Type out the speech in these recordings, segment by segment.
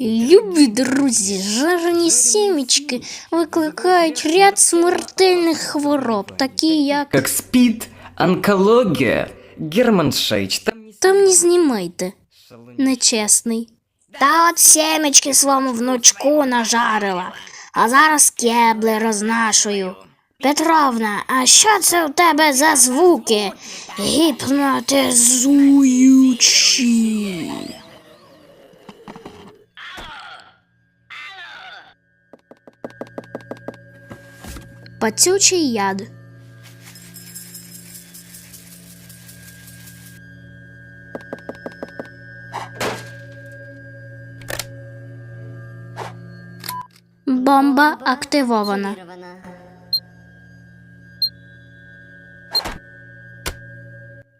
Любі друзі, жарені сімічки викликають ряд смертельних хвороб, такі як Как СПИД, онкология, Герман Шейч, там не там не знімайте. Нечесний. Та от сімечки своєму внучку нажарила, а зараз кебли рознашую. Петровна, а що це у тебе за звуки? Гіпнотизуючі. Пацючий яд. Бомба активована.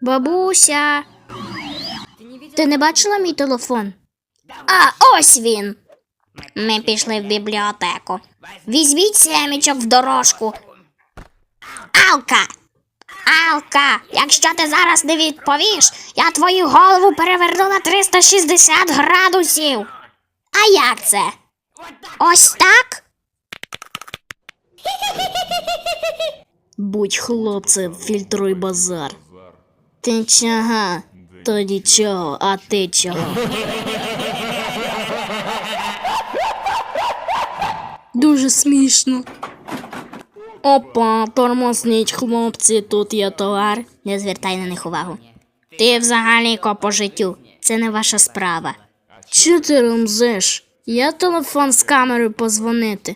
Бабуся. Ти не бачила мій телефон? А, ось він. Ми пішли в бібліотеку. Візьміть семічок в дорожку. Алка! Алка! Якщо ти зараз не відповіш, я твою голову переверну на 360 градусів. А як це? Ось так? Будь хлопцем, фільтруй базар. Ти чого? Тоді чого, а ти чого? Дуже смішно. Опа, тормозніть, хлопці, тут є товар. Не звертай на них увагу. Ти взагалі ко по життю. Це не ваша справа. Чого ти ремзеш? Я телефон з камерою позвонити.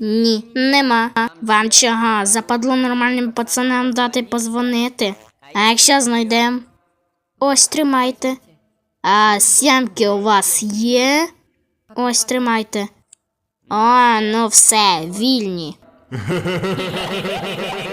Ні, нема. Вам чого? Западло нормальним пацанам дати позвонити. А якщо знайдем? Ось тримайте. А сямки у вас є? Ось тримайте. О, ну все, вільні.